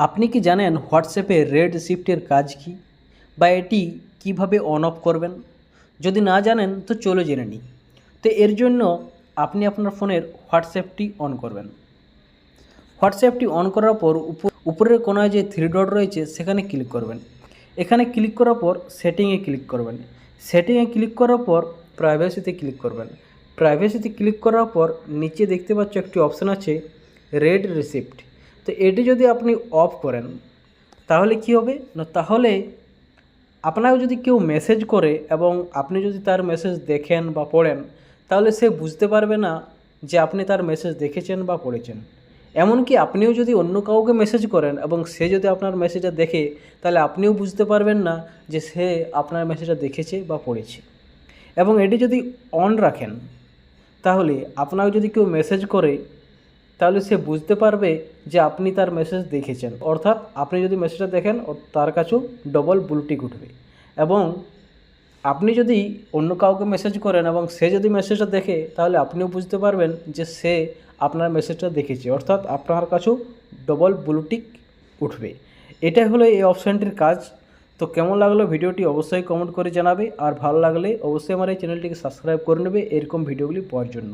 আপনি কি জানেন হোয়াটসঅ্যাপে রেড শিফটের কাজ কি? বা এটি কীভাবে অন অফ করবেন? যদি না জানেন, তো চলে জেনে নিই তো এর জন্য আপনি আপনার ফোনের হোয়াটসঅ্যাপটি অন করবেন। হোয়াটসঅ্যাপটি অন করার পর উপ- উপরের কোনায় যে থ্রি ডট রয়েছে, সেখানে ক্লিক করবেন। এখানে ক্লিক করার পর সেটিংয়ে ক্লিক করবেন। সেটিংয়ে ক্লিক করার পর প্রাইভেসিতে ক্লিক করবেন। প্রাইভেসিতে ক্লিক করার পর নিচে দেখতে পাচ্ছ একটি অপশান আছে রেড রিসিপ্ট তো এটি যদি আপনি অফ করেন, তাহলে কি হবে? না, তাহলে আপনাকে যদি কেউ মেসেজ করে এবং আপনি যদি তার মেসেজ দেখেন বা পড়েন, তাহলে সে বুঝতে পারবে না যে আপনি তার মেসেজ দেখেছেন বা পড়েছেন। এমনকি আপনিও যদি অন্য কাউকে মেসেজ করেন এবং সে যদি আপনার মেসেজটা দেখে, তাহলে আপনিও বুঝতে পারবেন না যে সে আপনার মেসেজটা দেখেছে বা পড়েছে। এবং এটি যদি অন রাখেন, তাহলে আপনাকে যদি কেউ মেসেজ করে তাহলে সে বুঝতে পারবে যে আপনি তার মেসেজ দেখেছেন। অর্থাৎ আপনি যদি মেসেজটা দেখেন তার কাছেও ডবল ব্লুটিক উঠবে। এবং আপনি যদি অন্য কাউকে মেসেজ করেন এবং সে যদি মেসেজটা দেখে, তাহলে আপনিও বুঝতে পারবেন যে সে আপনার মেসেজটা দেখেছে। অর্থাৎ আপনার কাছেও ডবল ব্লুটিক উঠবে। এটাই হলো এই অপশানটির কাজ। তো কেমন লাগল ভিডিওটি অবশ্যই কমেন্ট করে জানাবে। আর ভালো লাগলে অবশ্যই আমার এই চ্যানেলটিকে সাবস্ক্রাইব করে নেবে, এরকম ভিডিওগুলি পাওয়ার জন্য।